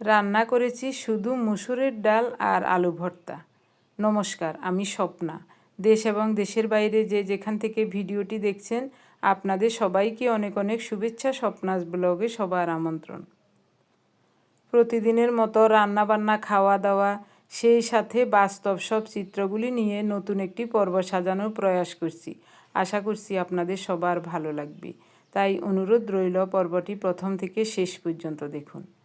রান্না করেছি শুধু মুসুরের ডাল আর আলু ভর্তা। নমস্কার, আমি স্বপ্না। দেশ এবং দেশের বাইরে যে যেখান থেকে ভিডিওটি দেখছেন, আপনাদের সবাইকে অনেক অনেক শুভেচ্ছা স্বপ্নাস ব্লগে সবার আমন্ত্রণ। প্রতিদিনের মতো রান্না বান্না খাওয়া দাওয়া সেই সাথে বাস্তব সব চিত্রগুলি নিয়ে নতুন একটি পর্ব সাজানোর প্রয়াস করছি। আশা করছি আপনাদের সবার ভালো লাগবে। তাই অনুরোধ রইল পর্বটি প্রথম থেকে শেষ পর্যন্ত দেখুন।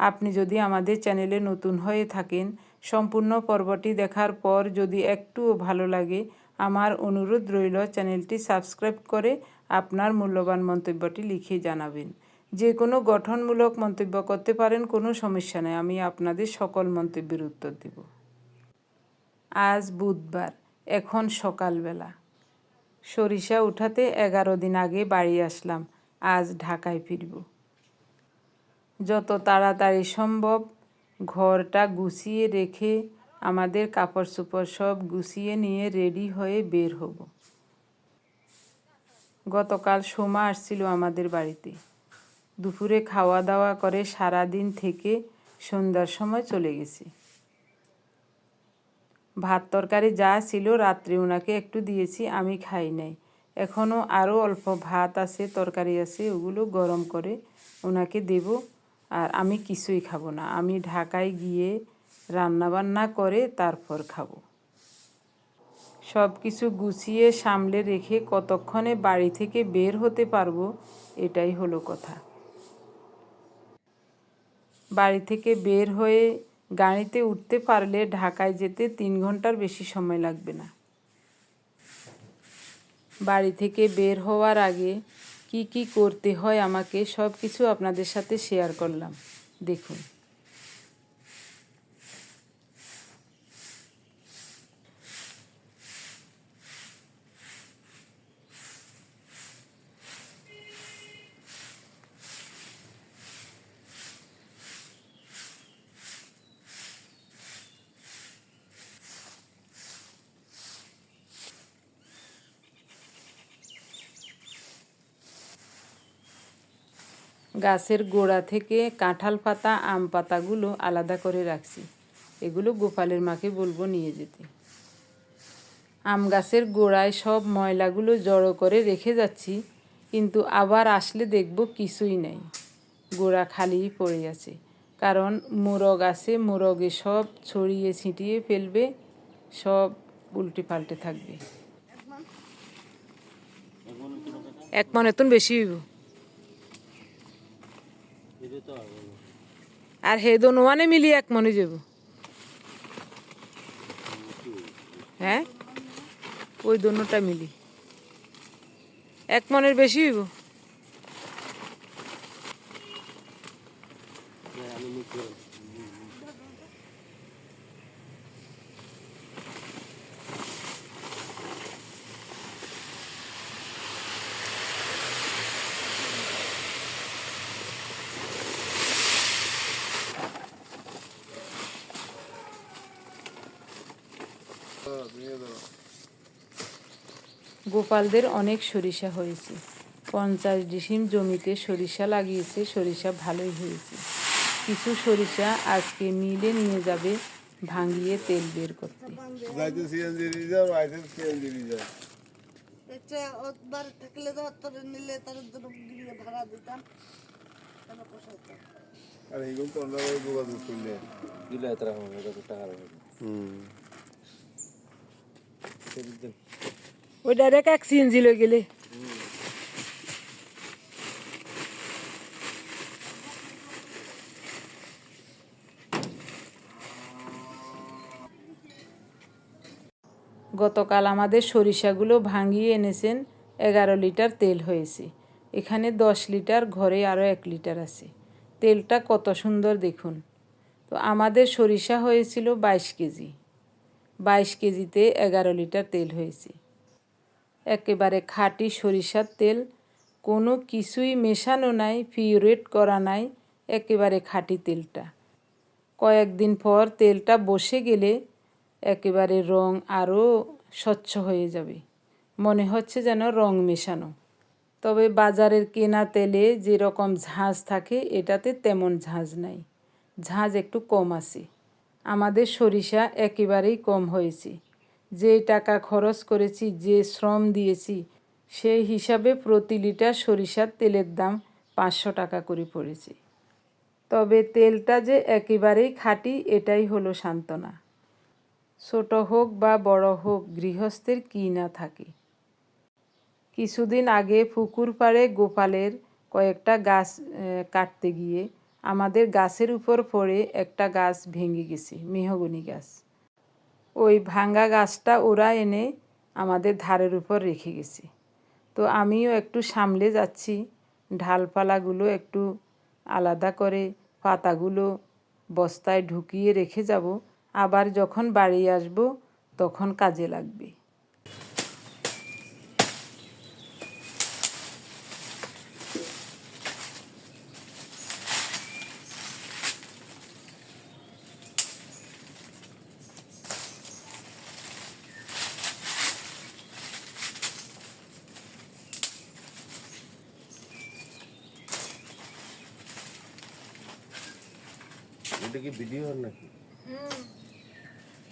আপনি যদি আমাদের চ্যানেলে নতুন হয়ে থাকেন, সম্পূর্ণ পর্বটি দেখার পর যদি একটুও ভালো লাগে, আমার অনুরোধ রইল চ্যানেলটি সাবস্ক্রাইব করে আপনার মূল্যবান মন্তব্যটি লিখে জানাবেন। যে কোনো গঠনমূলক মন্তব্য করতে পারেন, কোনো সমস্যা নেই, আমি আপনাদের সকল মন্তব্যের উত্তর দেব। আজ বুধবার, এখন সকালবেলা। সরিষা উঠাতে এগারো দিন আগে বাড়ি আসলাম, আজ ঢাকায় ফিরব। যত তাড়াতাড়ি সম্ভব ঘরটা গুছিয়ে রেখে আমাদের কাপড় চোপড় সব গুছিয়ে নিয়ে রেডি হয়ে বের হব। গতকাল সোমা আসছিল আমাদের বাড়িতে। দুপুরে খাওয়া দাওয়া করে সারা দিন থেকে সন্ধ্যার সময় চলে গেছি। ভাত তরকারি যা ছিল রাত্রে ওনাকে একটু দিয়েছি, আমি খাই নাই। এখনও আরও অল্প ভাত আছে, তরকারি আছে, ওগুলো গরম করে ওনাকে দেব। আর আমি কিছুই খাব না। আমি ঢাকায় গিয়ে রান্না বান্না করে তারপর খাব। সব কিছু গুছিয়ে সামলে রেখে কতক্ষণে বাড়ি থেকে বের হতে পারব, এটাই হলো কথা। বাড়ি থেকে বের হয়ে গাড়িতে উঠতে পারলে ঢাকায় যেতে তিন ঘণ্টার বেশি সময় লাগবে না। বাড়ি থেকে বের হওয়ার আগে কি কি করতে হয় আমাকে সব কিছু আপনাদের সাথে শেয়ার করলাম। দেখুন। গাছের গোড়া থেকে কাঁঠাল পাতা, আম পাতাগুলো আলাদা করে রাখছি। এগুলো গোপালের মাকে বলব নিয়ে যেতে। আম গাছের গোড়ায় সব ময়লাগুলো জড়ো করে রেখে যাচ্ছি, কিন্তু আবার আসলে দেখব কিছুই নেই। গোড়া খালি পড়ে আছে, কারণ মোরগ আছে, মোরগে সব ছড়িয়ে ছিটিয়ে ফেলবে, সব উল্টে পাল্টে থাকবে এক মনে তো বেশি হইব। আর হে দোনোয়ানে মিলি এক মনে যাব। হ্যাঁ? ওই দোনোটা মিলি। এক মনের বেশি হইব? গোপালদের অনেক সরিষা হয়েছে। পঞ্চাশ ডিসিম জমিতে সরিষা লাগিয়েছে সরিষা ভালোই হয়েছে। কিছু সরিষা আজকে মিলে নিয়ে যাবে ভাঙিয়ে তেল বের করতে। থাকলে তো নিলে তার ভাড়া দিতাম। আর এইগুলো তো আমরা যোগাযোগ করলে। দিলে এত রকম টাকা হবে। হুম। ওই ডাইরেক্ট এক সিএনজি গেলে। গতকাল আমাদের সরিষাগুলো ভাঙিয়ে এনেছেন, এগারো লিটার তেল হয়েছে। এখানে দশ লিটার, ঘরে আরও এক লিটার আছে। তেলটা কত সুন্দর দেখুন। তো আমাদের সরিষা হয়েছিল বাইশ কেজি। বাইশ কেজিতে এগারো লিটার তেল হয়েছে। একেবারে খাঁটি সরিষার তেল, কোনো কিছুই মেশানো নাই, পিউরেট করা নাই, একেবারে খাঁটি তেলটা। কয়েকদিন পর তেলটা বসে গেলে একেবারে রং আরও স্বচ্ছ হয়ে যাবে। মনে হচ্ছে যেন রং মেশানো। তবে বাজারের কেনা তেলে যেরকম ঝাঁজ থাকে, এটাতে তেমন ঝাঁজ নাই। ঝাঁজ একটু কম আছে। আমাদের সরিষা একেবারেই কম হয়েছে। যে টাকা খরচ করেছি, যে শ্রম দিয়েছি, সেই হিসাবে প্রতি লিটার সরিষার তেলের দাম পাঁচশো টাকা করে পড়েছে। তবে তেলটা যে একেবারেই খাঁটি, এটাই হলো সান্ত্বনা। ছোট হোক বা বড় হোক, গৃহস্থের কী না থাকে। কিছুদিন আগে পুকুর পাড়ে গোপালের কয়েকটা গাছ কাটতে গিয়ে আমাদের গাছের উপর পড়ে একটা গাছ ভেঙে গেছে, মেহগনি গাছ। ওই ভাঙ্গা গাছটা ওরা এনে আমাদের ধারের উপর রেখে গেছে। তো আমিও একটু সামলে যাচ্ছি, ঢালপালাগুলো একটু আলাদা করে, পাতাগুলো বস্তায় ঢুকিয়ে রেখে যাব। আবার যখন বাড়ি আসব তখন কাজে লাগবে এটা কি ভিডিও হন নাকি?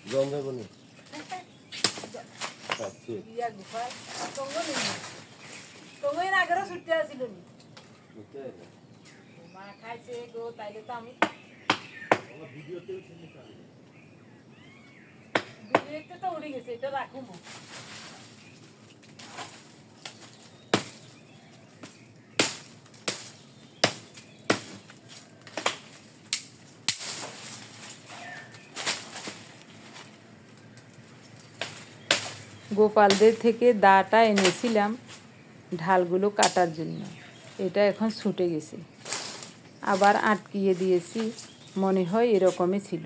জল দেবো নি আচ্ছা। বুঝতে পারলাম। মা খাইছে গো তাইলে তো আমি ভিডিওতে তো উড়ে গেছে এটা রাখুন গোপালদের থেকে দাটা এনেছিলাম ঢালগুলো কাটার জন্য। এটা এখন ছুটে গেছে। আবার আটকিয়ে দিয়েছি। মনে হয় এরকমই ছিল।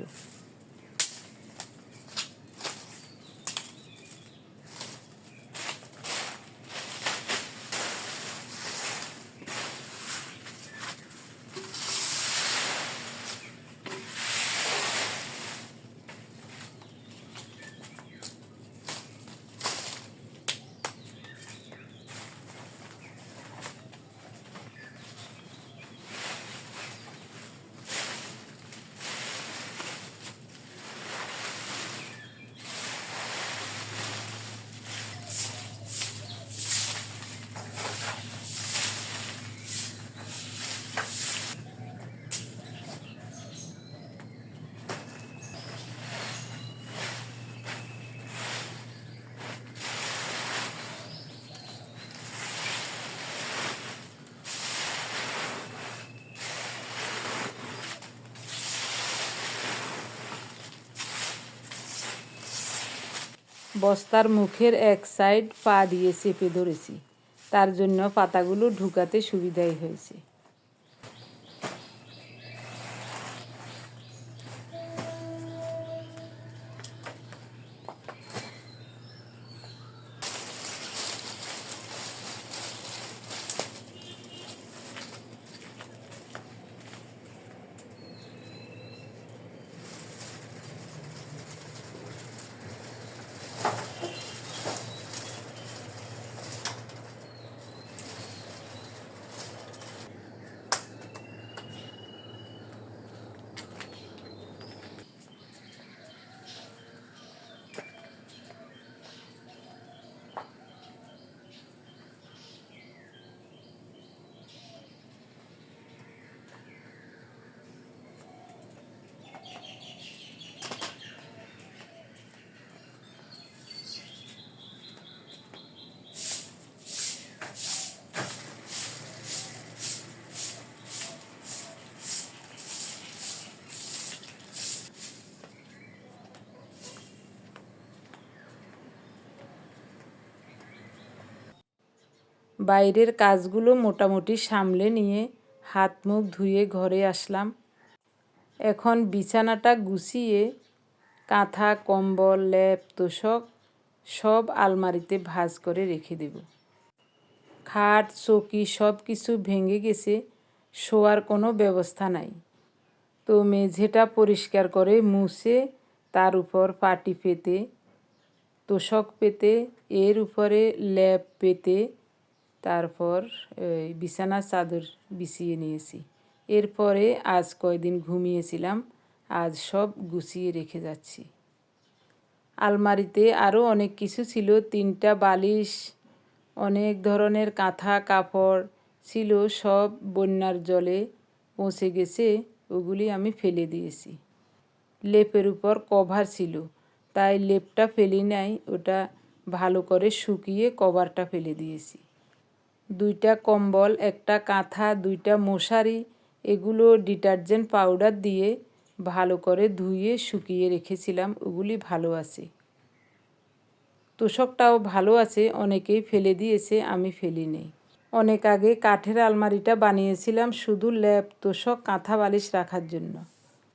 বস্তার মুখের এক সাইড পা দিয়ে চেপে ধরেছি। তার জন্য পাতাগুলো ঢুকাতে সুবিধাই হয়েছে। বাইরের কাজগুলো মোটামুটি সামলে নিয়ে হাত মুখ ধুয়ে ঘরে আসলাম। এখন বিছানাটা গুছিয়ে কাঁথা, কম্বল লেপ তোষক সব আলমারিতে ভাজ করে রেখে দেব। খাট, চৌকি সব কিছু ভেঙে গেছে, শোয়ার কোনো ব্যবস্থা নাই। তো মেঝেটা পরিষ্কার করে মুছে তার উপর পাটি পেতে, তোষক পেতে, এর উপরে ল্যাপ পেতে তারপর, এই বিছানার চাদর বিছিয়ে নিয়েছি। এরপরে আজ কয়দিন ঘুমিয়েছিলাম, আজ সব গুছিয়ে রেখে যাচ্ছি। আলমারিতে আরও অনেক কিছু ছিল, তিনটা বালিশ, অনেক ধরনের কাঁথা কাপড় ছিল, সব বন্যার জলে পৌঁছে গেছে, ওগুলি আমি ফেলে দিয়েছি। লেপের উপর কভার ছিল, তাই লেপটা ফেলি নাই, ওটা ভালো করে শুকিয়ে কভারটা ফেলে দিয়েছি। দুইটা কম্বল, একটা কাঁথা, দুইটা মশারি, এগুলো ডিটারজেন্ট পাউডার দিয়ে ভালো করে ধুয়ে শুকিয়ে রেখেছিলাম, ওগুলি ভালো আছে। তোষকটাও ভালো আছে, অনেকেই ফেলে দিয়েছে, আমি ফেলি নেই অনেক আগে কাঠের আলমারিটা বানিয়েছিলাম শুধু ল্যাপ, তোষক, কাঁথা, বালিশ রাখার জন্য।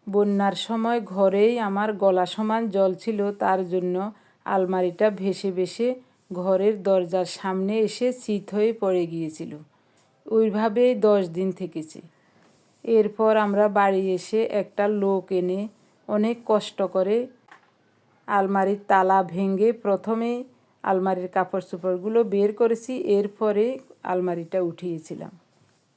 বন্যার সময় ঘরেই আমার গলা সমান জল ছিল, তার জন্য আলমারিটা ভেসে ভেসে ঘরের দরজার সামনে এসে চিত হয়ে পড়ে গিয়েছিল। ওইভাবেই দশ দিন থেকেছে। এরপর আমরা বাড়ি এসে একটা লোক এনে অনেক কষ্ট করে আলমারির তালা ভেঙে প্রথমে আলমারির কাপড় চোপড়গুলো বের করেছি, এরপরে আলমারিটা উঠিয়েছিলাম।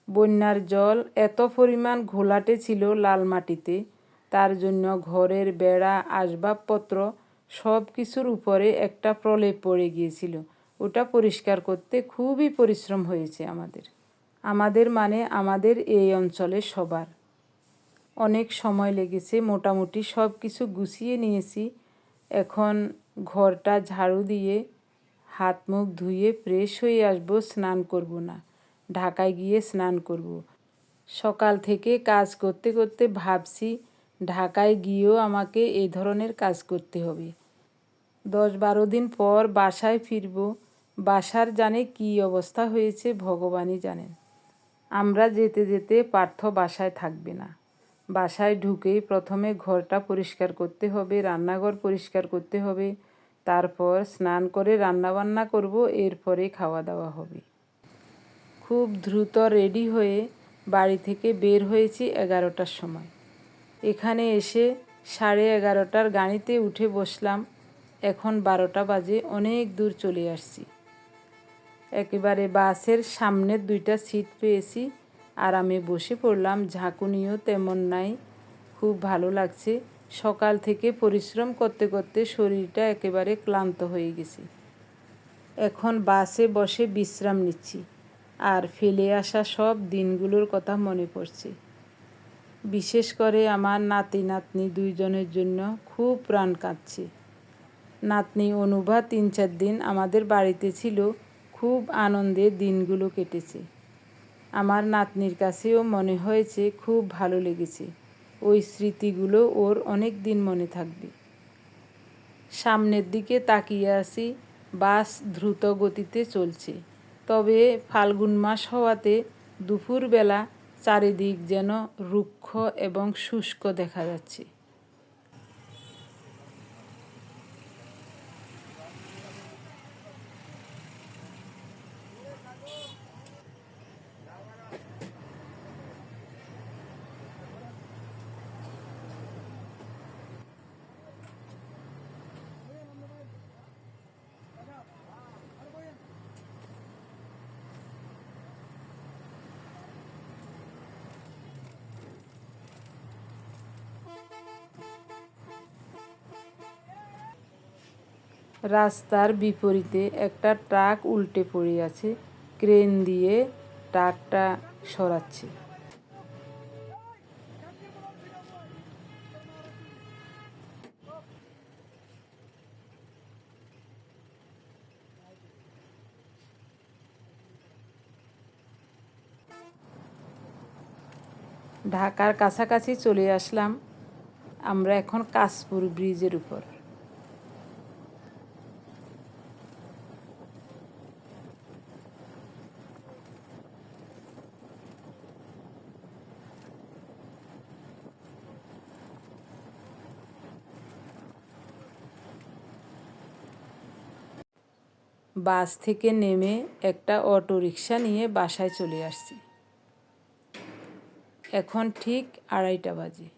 বন্যার জল এত পরিমাণ ঘোলাটে ছিল লাল মাটিতে, তার জন্য ঘরের বেড়া, আসবাবপত্র সব কিছুর উপরে একটা প্রলেপ পড়ে গিয়েছিল। ওটা পরিষ্কার করতে খুবই পরিশ্রম হয়েছে আমাদের। আমাদের মানে আমাদের এই অঞ্চলে সবার। অনেক সময় লেগেছে, মোটামুটি সব কিছু গুছিয়ে নিয়েছি। এখন ঘরটা ঝাড়ু দিয়ে হাত মুখ ধুয়ে ফ্রেশ হয়ে আসব, স্নান করব না। ঢাকায় গিয়ে স্নান করব। সকাল থেকে কাজ করতে করতে ভাবছি, ঢাকায় গিয়েও আমাকে এই ধরনের কাজ করতে হবে। দশ বারো দিন পর বাসায় ফিরব। বাসার জানে কী অবস্থা হয়েছে, ভগবানই জানেন। আমরা যেতে যেতে পার্থ বাসায় থাকবে না। বাসায় ঢুকেই প্রথমে ঘরটা পরিষ্কার করতে হবে, রান্নাঘর পরিষ্কার করতে হবে। তারপর স্নান করে রান্নাবান্না করব, এরপরে খাওয়া দাওয়া হবে। খুব দ্রুত রেডি হয়ে বাড়ি থেকে বের হয়েছি এগারোটার সময়। এখানে এসে সাড়ে এগারোটার গাড়িতে উঠে বসলাম। এখন বারোটা বাজে, অনেক দূর চলে আসছি। একেবারে বাসের সামনের দুইটা সিট পেয়েছি আর আমি বসে পড়লাম, ঝাঁকুনিও তেমন নাই, খুব ভালো লাগছে। সকাল থেকে পরিশ্রম করতে করতে শরীরটা একেবারে ক্লান্ত হয়ে গেছে। এখন বাসে বসে বিশ্রাম নিচ্ছি আর ফেলে আসা সব দিনগুলোর কথা মনে পড়ছে। বিশেষ করে আমার নাতি নাতনি দুইজনের জন্য খুব প্রাণ কাঁদছে। নাতনি অনুভা তিন চার দিন আমাদের বাড়িতে ছিল। খুব আনন্দে দিনগুলো কেটেছে। আমার নাতনির কাছেও মনে হয়েছে খুব ভালো লেগেছে। ওই স্মৃতিগুলো ওর অনেক দিন মনে থাকবে। সামনের দিকে তাকিয়ে আসি বাস দ্রুত গতিতে চলছে। তবে ফাল্গুন মাস হওয়াতে দুপুরবেলা চারিদিক যেন রুক্ষ এবং শুষ্ক দেখা যাচ্ছে। রাস্তার বিপরীতে একটা ট্রাক উল্টে পড়ে আছে ক্রেন দিয়ে ট্রাকটা সরাচ্ছে। ঢাকার কাছাকাছি চলে আসলাম। আমরা এখন কাশপুর ব্রিজের উপর। বাস থেকে নেমে একটা অটো রিক্সা নিয়ে বাসায় চলে আসছি। এখন ঠিক আড়াইটা বাজে।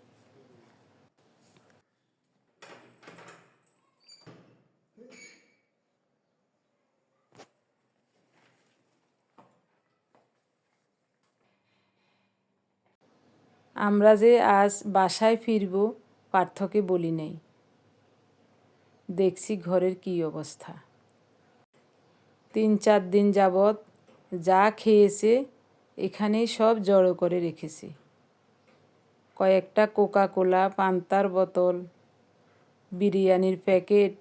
আমরা যে আজ বাসায় ফিরব, পার্থকে বলি নেই। দেখছি ঘরের কী অবস্থা। তিন চার দিন যাবৎ যা খেয়েছে, এখানেই সব জড়ো করে রেখেছি। কয়েকটা কোকা কোলা পান্তার বোতল, বিরিয়ানির প্যাকেট,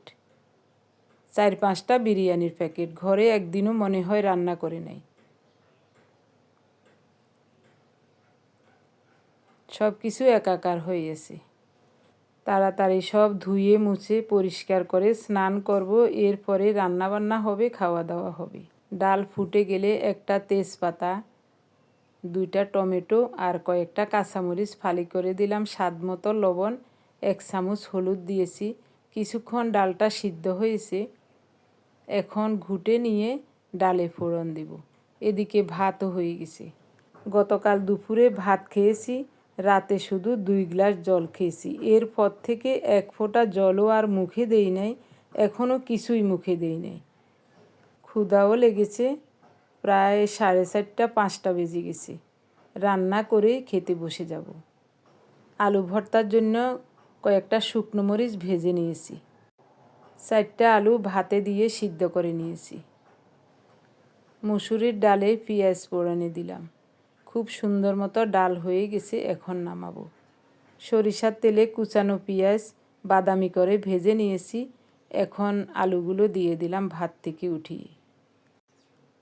চার পাঁচটা বিরিয়ানির প্যাকেট, ঘরে একদিনও মনে হয় রান্না করে নেয় সব কিছু একাকার হয়ে গেছে তাড়াতাড়ি সব ধুয়ে মুছে পরিষ্কার করে স্নান করব, এরপরে রান্নাবান্না হবে খাওয়া দাওয়া হবে। ডাল ফুটে গেলে একটা তেজপাতা, দুইটা টমেটো আর কয়েকটা কাঁচামরিচ ফালি করে দিলাম। স্বাদ মতো লবণ, এক চামচ হলুদ দিয়েছি। কিছুক্ষণ ডালটা সিদ্ধ হয়েছে। এখন ঘুটে নিয়ে ডালে ফোড়ন দিব। এদিকে ভাতও হয়ে গেছে। গতকাল দুপুরে ভাত খেয়েছি। রাতে শুধু দুই গ্লাস জল খেয়েছি। এরপর থেকে এক ফোঁটা জলও আর মুখে দেই নাই, এখনও কিছুই মুখে দেই নাই। ক্ষুধাও লেগেছে, প্রায় সাড়ে চারটা, পাঁচটা বেজে গেছে। রান্না করে খেতে বসে যাব। আলু ভর্তার জন্য কয়েকটা শুকনো মরিচ ভেজে নিয়েছি। চারটা আলু ভাতে দিয়ে সিদ্ধ করে নিয়েছি। মুসুরির ডালে পেঁয়াজ পোড়ানে দিলাম। খুব সুন্দর মতো ডাল হয়ে গেছে, এখন নামাবো। সরিষার তেলে কুচানো পেঁয়াজ, বাদামি করে ভেজে নিয়েছি। এখন আলুগুলো দিয়ে দিলাম ভাত থেকে উঠিয়ে।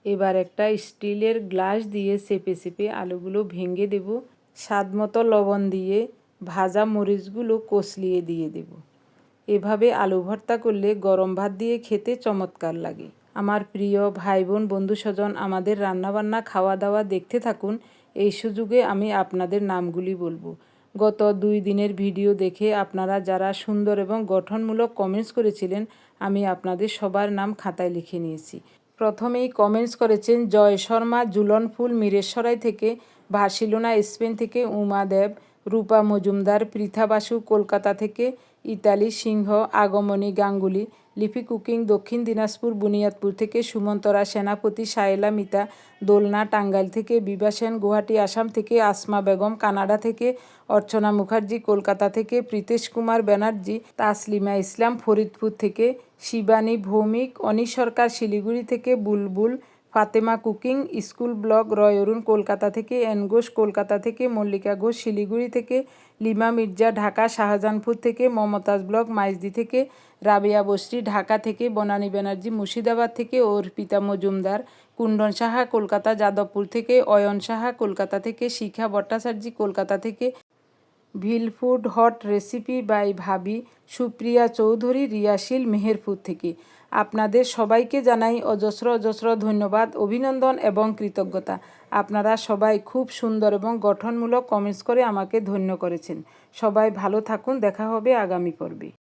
এবার একটা স্টিলের গ্লাস দিয়ে চেপে চেপে আলুগুলো ভেঙে দেব। স্বাদ মতো লবণ দিয়ে ভাজা মরিচগুলো কষলিয়ে দিয়ে দেব। এভাবে আলু ভর্তা করলে গরম ভাত দিয়ে খেতে চমৎকার লাগে। আমার প্রিয় ভাই বোন বন্ধু স্বজন আমাদের রান্নাবান্না, খাওয়া দাওয়া দেখতে থাকুন। এই সুযোগে আমি আপনাদের নামগুলি বলব। গত দুই দিনের ভিডিও দেখে আপনারা যারা সুন্দর এবং গঠনমূলক কমেন্টস করেছিলেন, আমি আপনাদের সবার নাম খাতায় লিখে নিয়েছি। প্রথমেই কমেন্টস করেছেন জয় শর্মা জুলন ফুল মিরেশ্বরাই থেকে ভার্সিলোনা স্পেন থেকে, উমা দেব, রূপা মজুমদার, পৃথা বাসু, কলকাতা থেকে, ইতালি সিংহ, আগমনী গাঙ্গুলি লিপি কুকিং দক্ষিণ দিনাজপুর বুনিয়াদপুর থেকে সুমন্তরা, সেনাপতি সায়েলা মিতা, দোলনা টাঙ্গাইল থেকে বিভা সেন, গুয়াহাটি, আসাম থেকে আসমা বেগম, কানাডা থেকে অর্চনা মুখার্জি, কলকাতা থেকে প্রীতেশ কুমার ব্যানার্জি, তাসলিমা ইসলাম, ফরিদপুর থেকে শিবানী ভৌমিক অনি সরকার, শিলিগুড়ি থেকে Bulbul Fatema cooking school blog Roy Arun Kolkata থেকে এন ঘোষ, কলকাতা থেকে মল্লিকা ঘোষ, শিলিগুড়ি থেকে লিমা মির্জা, ঢাকা শাহজাহানপুর থেকে মমতাজ ব্লগ মাইজদি থেকে রাবেয়া বস্রি ঢাকা থেকে বনানী ব্যানার্জি, মুর্শিদাবাদ থেকে অর্পিতা মজুমদার, কুণ্ডন সাহা, কলকাতা যাদবপুর থেকে অয়ন সাহা, কলকাতা থেকে শিখা ভট্টাচার্য, কলকাতা থেকে ভিলফুড hot recipe by Bhabhi, Supriya Chowdhury, রিয়াশিল Meherpur থেকে। আপনাদের সবাইকে জানাই অজস্র অজস্র ধন্যবাদ, অভিনন্দন এবং কৃতজ্ঞতা। আপনারা সবাই খুব সুন্দর এবং গঠনমূলক কমেন্টস করে আমাকে ধন্য করেছেন। সবাই ভালো থাকুন, দেখা হবে আগামী পর্বে।